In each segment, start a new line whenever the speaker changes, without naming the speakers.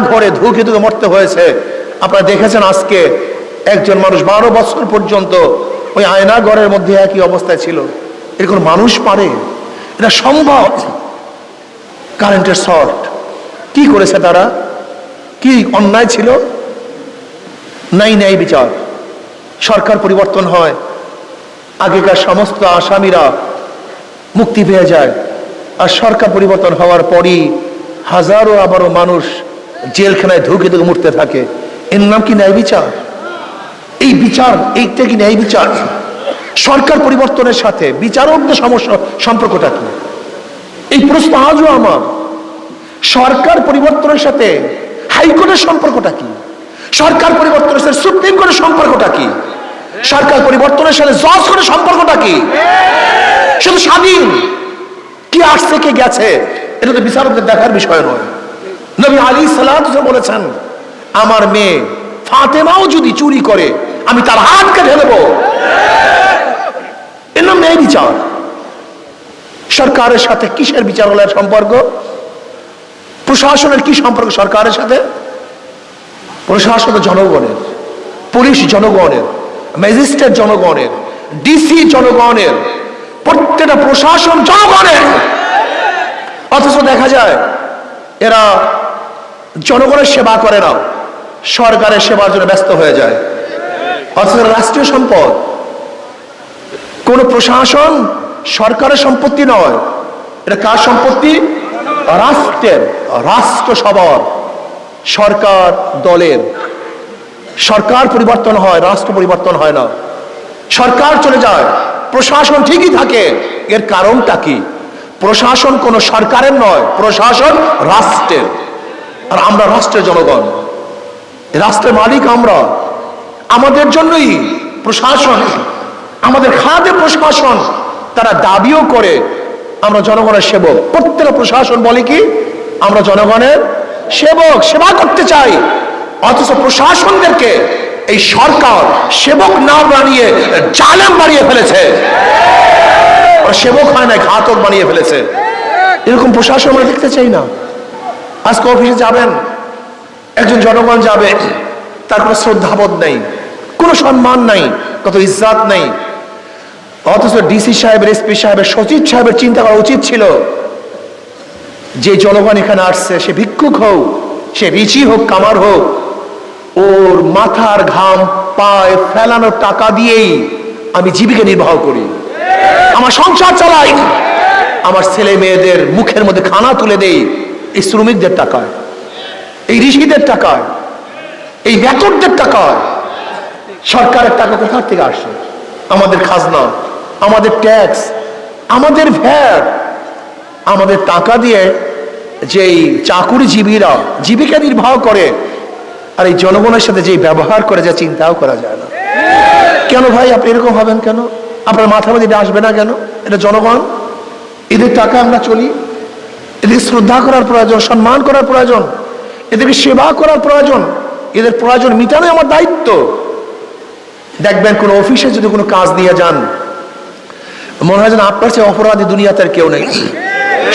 ঘরে ধুকে ধুকে মরতে হয়েছে। আপনারা দেখেছেন আজকে একজন মানুষ বারো বছর পর্যন্ত ওই আয়না ঘরের মধ্যে একই অবস্থায় ছিল। এরকম মানুষ পারে? এটা সম্ভব? কারেন্টের শর্ট। কি করেছে তারা? কি অন্যায় ছিল? নাই ন্যায় বিচার। সরকার পরিবর্তন হয়। আগেকার সমস্ত আসামিরা মুক্তি পেয়ে যায়। আর সরকার পরিবর্তন হওয়ার পরই হাজারো আবারও মানুষ জেলখানায় ধুকে ধুকে মরতে থাকে। এর নাম কি ন্যায় বিচার? এই বিচার, এইটা কি ন্যায় বিচার? সরকার পরিবর্তনের সাথে বিচারকদের সমস্যা, সম্পর্কটা কি? এই প্রশ্ন আজও আমার। সরকার পরিবর্তনের সাথে হাইকোর্টের সম্পর্কটা কি? সরকার পরিবর্তনের সাথে সুপ্রিম কোর্টের সম্পর্কটা কি? সরকার পরিবর্তনের সাথে জজ কোর্টের সম্পর্কটা কি? শুধু স্বাধীন। কি আসছে, কে গেছে? এটা তো বিচারকদের দেখার বিষয় নয়। নবী আলী সালাত বলেছেন, আমার মেয়ে ফাতেমাও যদি চুরি করে, আমি তার হাত কেটে দেবো। এর নাম বিচার। সরকারের সাথে কিসের বিচারালয়ের সম্পর্ক? প্রশাসনের কি সম্পর্ক সরকারের সাথে? প্রশাসন জনগণের, পুলিশ জনগণের, ম্যাজিস্ট্রেট জনগণের, ডিসি জনগণের, প্রত্যেকটা প্রশাসন জনগণের। অথচ দেখা যায়, এরা জনগণের সেবা করে না, সরকারের সেবার জন্য ব্যস্ত হয়ে যায়। অথচ রাষ্ট্রীয় সম্পদ, কোন প্রশাসন সরকারের সম্পত্তি নয়। এটা কার সম্পত্তি? রাষ্ট্রের রাষ্ট্র সবার সরকার দলের। সরকার পরিবর্তন হয়, রাষ্ট্র পরিবর্তন হয় না। সরকার চলে যায়, প্রশাসন ঠিকই থাকে, এর কারণটা কি? প্রশাসন কোনো সরকারের নয়, প্রশাসন রাষ্ট্রের। আর আমরা রাষ্ট্রের জনগণ। রাষ্ট্রের মালিক আমরা। আমাদের জন্যই প্রশাসন, আমাদের খাদ্য প্রশাসন, তারা দাবিও করে। আমরা জনগণের সেবক। প্রত্যেকটা প্রশাসন বলে কি? আমরা জনগণের সেবক, সেবা করতে চাই। অথচ প্রশাসনদেরকে এই সরকার সেবক না বানিয়ে জালেম বানিয়ে ফেলেছে। সেবক হয় না, ঘাতক বানিয়ে ফেলেছে। এরকম প্রশাসন আমরা দেখতে চাই না। আজকে অফিসে যাবেন, একজন জনগণ যাবে, তার কোনো শ্রদ্ধাবোধ নেই, কোনো সম্মান নাই, কত ইজ্জাত নেই। অথচ ডিসি সাহেবের এসপি সাহেবের, সচিব সাহেবের চিন্তা করা উচিত ছিল, যে জনগণ এখানে আসছে, সে ভিক্ষুক হোক, সে রিচি হোক, কামার হোক, ওর মাথার ঘাম পায় ফেলানোর টাকা দিয়েই আমি জীবিকা নির্বাহ করি। আমার সংসার চালাই। আমার ছেলে মেয়েদের মুখের মধ্যে খানা তুলে দেই। এই শ্রমিকদের টাকায়, এই ঋষিদের টাকায়, এই রেকর্ডদের টাকায়। সরকারের টাকা কোথার থেকে আসে? আমাদের খাজনা, আমাদের ট্যাক্স আমাদের ভ্যাট, আমাদের টাকা দিয়ে যেই চাকুরিজীবীরা জীবিকা নির্বাহ করে, আর এই জনগণের সাথে যেই ব্যবহার করে, যা চিন্তাও করা যায় না। কেন ভাই, আপনি এরকম হবেন কেন? আপনার মাথা মধ্যে আসবে না কেন? এটা জনগণ? এদের টাকা আমরা চলি? এদেরকে শ্রদ্ধা করার প্রয়োজন, সম্মান করার প্রয়োজন, এদেরকে সেবা করার প্রয়োজন, এদের প্রয়োজন মিটানো আমার দায়িত্ব। দেখবেন কোনো অফিসে যদি কোনো কাজ দিয়ে যান, মনে হয় যেন আপনার চেয়ে অপরাধী দুনিয়াতে আর কেউ নেই।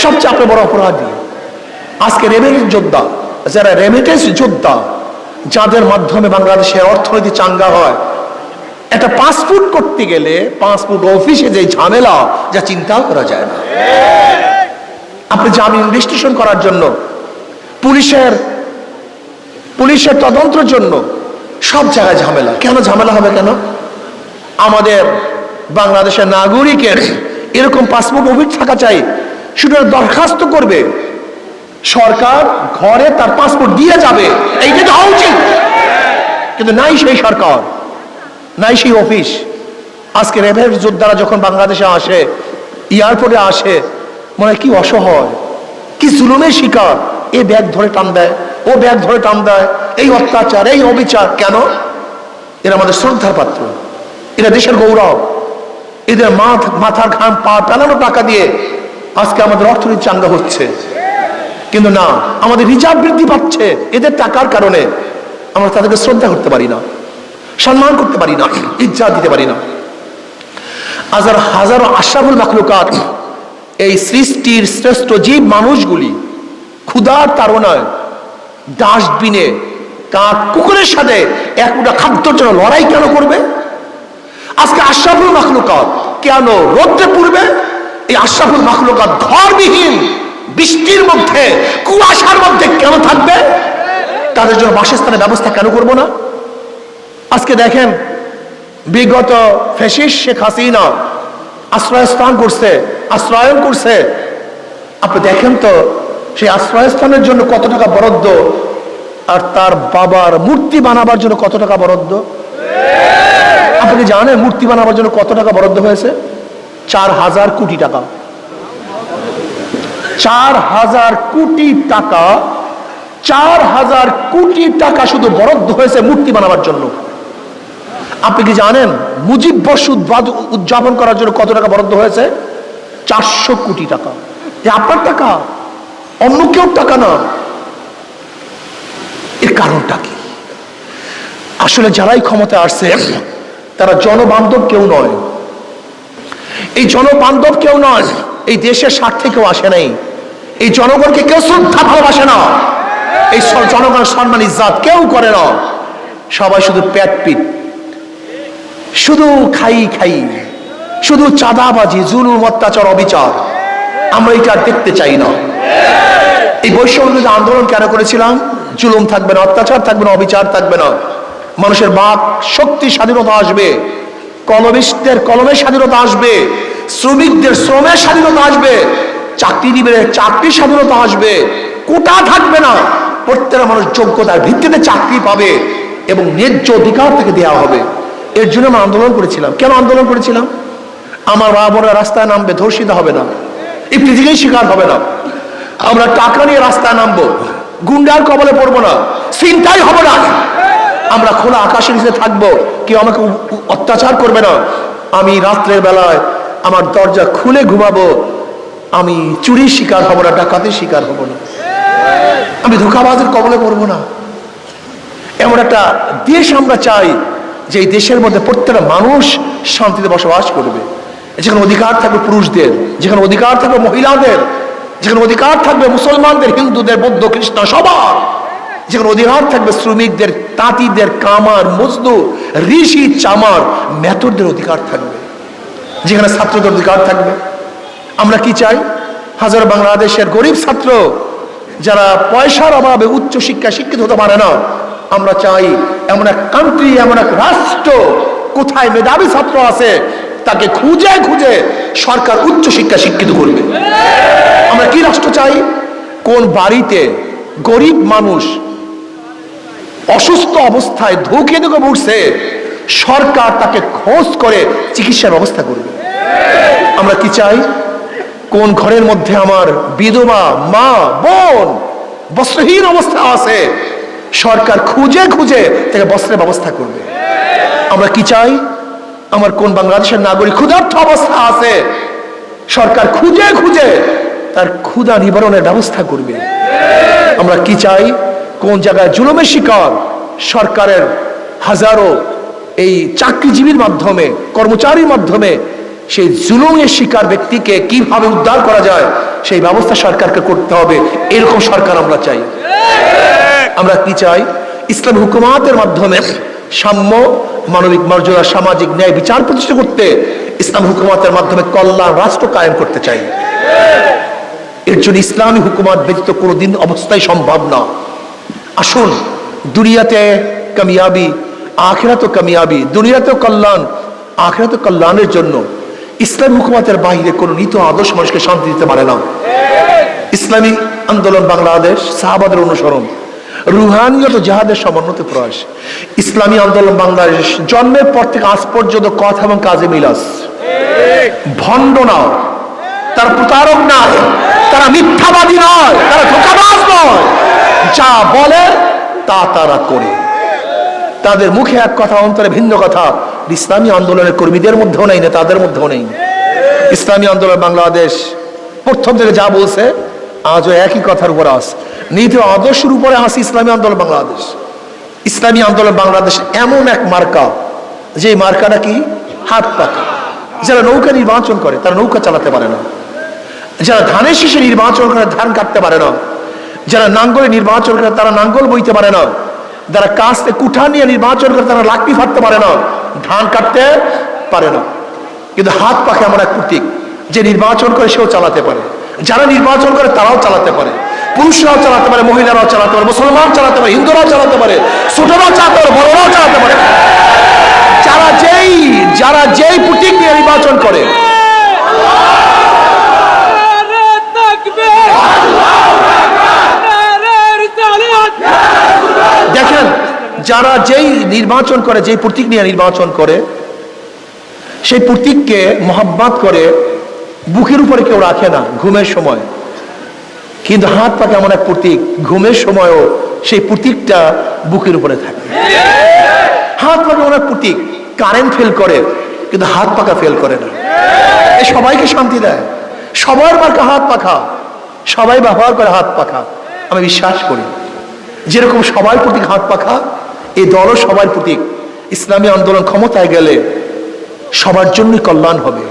সবচেয়ে আপনার বড় অপরাধী। আজকে রেমিটেন্স যোদ্ধা, যারা রেমিটেন্স যোদ্ধা, যাদের মাধ্যমে বাংলাদেশের অর্থনীতি চাঙ্গা হয়, একটা পাসপোর্ট করতে গেলে পাসপোর্ট অফিসে যে ঝামেলা, যা চিন্তাও করা যায় না। আপনি যাবেন ইনভেস্টিগেশন করার জন্য, পুলিশের পুলিশের তদন্তের জন্য সব জায়গায় ঝামেলা। কেন ঝামেলা হবে কেন? আমাদের বাংলাদেশের নাগরিকের এরকম পাসপোর্ট অফিস থাকা চাই, শুধু দরখাস্ত করবে, সরকার ঘরে তার পাসপোর্ট দিয়ে যাবে, এইটা তো উচিত। কিন্তু নাই সেই সরকার, নাই সেই অফিস। আজকে রেভের যোদ্ধারা যখন বাংলাদেশে আসে, এয়ারপোর্টে আসে মনে কি অসহায়, কি জুলুমের শিকার। এ ব্যাগ ধরে টান দেয়, ও ব্যাগ ধরে টান দেয়। এই অত্যাচার, এই অবিচার, কেন? এরা আমাদের শ্রদ্ধার পাত্র। এরা দেশের গৌরব। এদের মাথ মাথার ঘাম, পা পেলানো টাকা দিয়ে আজকে আমাদের অর্থনীতি চাঙ্গা হচ্ছে। কিন্তু না, আমাদের রিজার্ভ বৃদ্ধি পাচ্ছে। এদের টাকার কারণে আমরা তাদেরকে শ্রদ্ধা করতে পারি না, সম্মান করতে পারি না ইজ্জা দিতে পারি না। হাজার হাজারো আশাফুল মাখলুকাত এই সৃষ্টির শ্রেষ্ঠ জীব মানুষগুলি ক্ষুধার তাড়নায় ডাস্টবিনে কাক কুকুরের সাথে এক মুঠা খাদ্যর জন্য লড়াই কেন করবে? আজকে আশরাফুল মাখলুকাত কেন রোদ্রে পূর্বে এই আশরাফুল মাখলুকাত ঘরবিহীন বৃষ্টির মধ্যে, কুয়াশার মধ্যে কেন থাকবে? তাদের জন্য বাসস্থানের ব্যবস্থা কেন করব না? আজকে দেখেন, বিগত ফেসিস শেখ হাসিনা আশ্রয়স্থান করছে আশ্রয়ন করছে। আপনি দেখেন তো, সেই আশ্রয়স্থানের জন্য কত টাকা বরাদ্দ, আর তার বাবার মূর্তি বানাবার জন্য কত টাকা বরাদ্দ? আপনি জানেন মূর্তি বানাবার জন্য কত টাকা বরাদ্দ হয়েছে? চার হাজার কোটি টাকা। চার হাজার কোটি টাকা, চার হাজার কোটি টাকা শুধু বরাদ্দ হয়েছে মূর্তি বানাবার জন্য। আপনি কি জানেন মুজিব বর্ষ উদযাপন করার জন্য কত টাকা বরাদ্দ হয়েছে? চারশো কোটি টাকা। আপনার টাকা? অন্য কেউ টাকা না। এর কারণটা কি? আসলে যারাই ক্ষমতা আসছে, তারা জনবান্ধব কেউ নয়। এই জনবান্ধব কেউ নয়, এই দেশের স্বার্থে কেউ আসে নাই। এই জনগণকে কেউ শ্রদ্ধা ভালোবাসে না। এই জনগণের সম্মান ইজাত কেউ করে না। সবাই শুধু পেট পিট। শুধু খাই খাই। শুধু চাঁদাবাজি, জুলুম, অত্যাচার, অবিচার। আমরা এটা দেখতে চাই না। এই বৈষম্য আন্দোলন কেন করেছিলাম? জুলুম থাকবে না, অত্যাচার থাকবে না, অবিচার থাকবে না। মানুষের বাক, শক্তি, স্বাধীনতা আসবে। কলমিস্টদের কলমের স্বাধীনতা আসবে। শ্রমিকদের শ্রমের স্বাধীনতা আসবে। চাকরি দিবে চাকরির স্বাধীনতা আসবে। কোটা থাকবে না। প্রত্যেকটা মানুষ যোগ্যতার ভিত্তিতে চাকরি পাবে এবং ন্যায্য অধিকার থেকে দেওয়া হবে। এর জন্য আমরা আন্দোলন করেছিলাম। কেন আন্দোলন করেছিলাম? আমার মা বোনরা রাস্তায় নামবে, ধর্ষিত হবে না। এই পৃথিবীর শিকার হবে না। আমরা টাকা নিয়ে রাস্তায় নামবো। গুন্ডার কবলে পড়ব না। চিন্তাই হবে না। আমরা খোলা আকাশের নিচে থাকব। কেউ আমাকে অত্যাচার করবে না। আমি রাত্রের বেলায় আমার দরজা খুলে ঘুমাবো। আমি চুরির শিকার হব না, ডাকাতের শিকার হব না। আমি ধোকাবাজের কবলে পড়ব না। এমন একটা দেশ আমরা চাই, যে দেশের মধ্যে প্রত্যেকটা মানুষ শান্তিতে বসবাস করবে। যেখানে অধিকার থাকবে পুরুষদের, যেখানে অধিকার থাকবে মহিলাদের, যেখানে অধিকার থাকবে মুসলমানদের, হিন্দুদের, বৌদ্ধ খ্রিস্ট সবার। যেখানে অধিকার থাকবে শ্রমিকদের, তাঁতিদের, কামার, মজদুর, ঋষি, চামার মেথরদের অধিকার থাকবে। যেখানে ছাত্রদের অধিকার থাকবে। আমরা কি চাই? হাজার বাংলাদেশের গরিব ছাত্র যারা পয়সার অভাবে উচ্চ শিক্ষা শিক্ষিত হতে পারে না, আমরা চাই এমন এক কান্ট্রি এমন এক রাষ্ট্র, কোথায় মেধাবী ছাত্র আছে তাকে খুঁজে খুঁজে সরকার উচ্চ শিক্ষা শিক্ষিত করবে। আমরা কি রাষ্ট্র চাই? কোন বাড়িতে গরিব মানুষ অসুস্থ অবস্থায় ধুকে ধুকে উঠছে সরকার তাকে খোঁজ করে চিকিৎসার ব্যবস্থা করবে। আমরা কি চাই? কোন ঘরের মধ্যে আমার বিধবা মা, বোন বস্ত্রহীন অবস্থা আছে, সরকার খুঁজে খুঁজে তাকে বস্ত্রের ব্যবস্থা করবে। আমরা কি চাই? আমার কোন বাংলাদেশের নাগরিক ক্ষুধার্থ অবস্থা আছে? সরকার খুঁজে খুঁজে তার ক্ষুধা নিবারণের ব্যবস্থা করবে। আমরা কি চাই? কোন জায়গায় জুলুমের শিকার? সরকারের হাজারো এই চাকরিজীবীর মাধ্যমে, কর্মচারীর মাধ্যমে সেই জুলুমের শিকার ব্যক্তিকে কীভাবে উদ্ধার করা যায়, সেই ব্যবস্থা সরকারকে করতে হবে। এরকম সরকার আমরা চাই। আমরা কি চাই? ইসলাম হুকুমাতের মাধ্যমে সাম্য মানবিক মর্যাদা, সামাজিক ন্যায় বিচার প্রতিষ্ঠা করতে ইসলাম হুকুমাতের মাধ্যমে কল্যাণ রাষ্ট্র কায়েম করতে চাই। এর জন্য ইসলামী হুকুমাত ব্যতীত কোনোদিন অবস্থায় সম্ভব না। আসুন, দুনিয়াতে কামিয়াবি আখেরাতে কামিয়াবি, দুনিয়াতেও কল্যাণ আখেরাতে কল্যাণের জন্য ইসলামী হুকুমাতের বাইরে কোনো নীত আদর্শ মানুষকে শান্তি দিতে পারে না। ইসলামী আন্দোলন বাংলাদেশ, সাহাবাদের অনুসরণ। রুহানিয়ত জাহাদের সমন্বত প্রয়াস। ইসলামী আন্দোলন বাংলাদেশ জন্মের পর থেকে আজ পর্যন্ত কথা এবং কাজে মিলাস ভণ্ড না তারা প্রতারক নয়, তারা মিথ্যাবাদী নয়, তারা ধোকাবাজ নয়। যা বলে, তা তারা করে। তাদের মুখে এক কথা, অন্তরে ভিন্ন কথা। ইসলামী আন্দোলনের কর্মীদের মধ্যেও নেই না তাদের মধ্যেও নেই। ইসলামী আন্দোলন বাংলাদেশ প্রথম থেকে যা বলছে, আজও একই কথার উপর আস ও আদর্শের উপরে আস ইসলামী আন্দোলন বাংলাদেশ। ইসলামী আন্দোলন বাংলাদেশ এমন এক মার্কা, যে মার্কাটা কি? হাত পাকা। যারা নৌকা নির্বাচন করে, তারা নৌকা চালাতে পারে না। যারা ধানের শীষে নির্বাচন করে, ধান কাটতে পারে না। যারা নাঙ্গলে নির্বাচন করে, তারা নাঙ্গল বইতে পারে না। যারা কাস্তে কুঠা নিয়ে নির্বাচন করে, তারা লাকড়ি ফাটতে পারে না। ধান কাটতে পারে না। কিন্তু হাত পাখে এমন এক প্রতীক, যে নির্বাচন করে সেও চালাতে পারে। যারা নির্বাচন করে, তারাও চালাতে পারে। পুরুষরাও চালাতে পারে, মহিলারাও চালাতে পারে মুসলমান চালাতে পারে, হিন্দুরাও চালাতে পারে, ছোটরাও চালাতে পারে, বড়রাও চালাতে পারে। যারা যেই যারা যেই প্রতীক নিয়ে নির্বাচন করে, দেখেন, যারা যেই নির্বাচন করে, যেই প্রতীক নিয়ে নির্বাচন করে, সেই প্রতীককে মহাব্বাত করে, বুকের উপরে কেউ রাখে না, ঘুমের সময়। কিন্তু হাত পাকে এমন এক প্রতীক? ঘুমের সময়ও সেই প্রতীকটা বুকের উপরে থাকে। হাত পাকে এমন এক প্রতীক? কারেন্ট ফেল করে, কিন্তু হাত পাকা ফেল করে না। সবাইকে শান্তি দেয়। সবার মার্কা হাত পাখা। সবাই ব্যবহার করে হাত পাখা। আমি বিশ্বাস করি, যেরকম সবার প্রতীক হাত পাখা, এই দলও সবার প্রতীক। ইসলামী আন্দোলন ক্ষমতায় গেলে সবার জন্যই কল্যাণ হবে।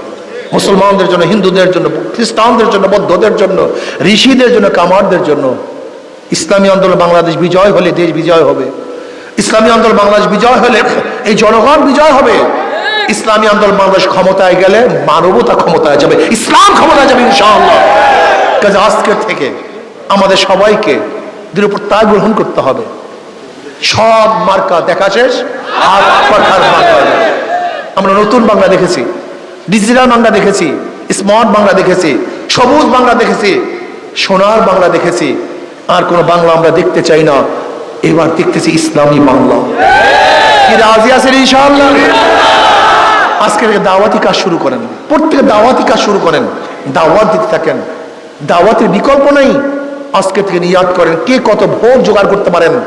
মুসলমানদের জন্য, হিন্দুদের জন্য, খ্রিস্টানদের জন্য, বৌদ্ধদের জন্য, ঋষিদের জন্য, কামারদের জন্য ইসলামী আন্দোলন বাংলাদেশ বিজয় হলে দেশ বিজয় হবে। ইসলামী আন্দোলন বাংলাদেশ বিজয় হলে এই জনগণ বিজয় হবে। ইসলামী আন্দোলন বাংলাদেশ ক্ষমতায় গেলে মানবতা ক্ষমতায় যাবে। ইসলাম ক্ষমতায় যাবে ইনশাআল্লাহ। কাজে আজকের থেকে আমাদের সবাইকে দৃঢ় প্রত্যয় গ্রহণ করতে হবে। সব মার্কা দেখা শেষ, আর আমরা নতুন বাংলা দেখেছি। ডিজিটাল বাংলা দেখেছি, স্মার্ট বাংলা দেখেছি, সবুজ বাংলা দেখেছি, সোনার বাংলা দেখেছি, আর কোনো বাংলা আমরা দেখতে চাই না। এবার দেখতেছি ইসলামী বাংলা। কি রাজি আছেন ইনশাআল্লাহ? আজকে দাওয়াতি কাজ শুরু করেন। প্রত্যেকে দাওয়াতি কাজ শুরু করেন। দাওয়াত দিতে থাকেন। দাওয়াতের বিকল্প নেই। আজকে থেকে নিয়াদ করেন। কে কত ভোট জোগাড় করতে পারেন?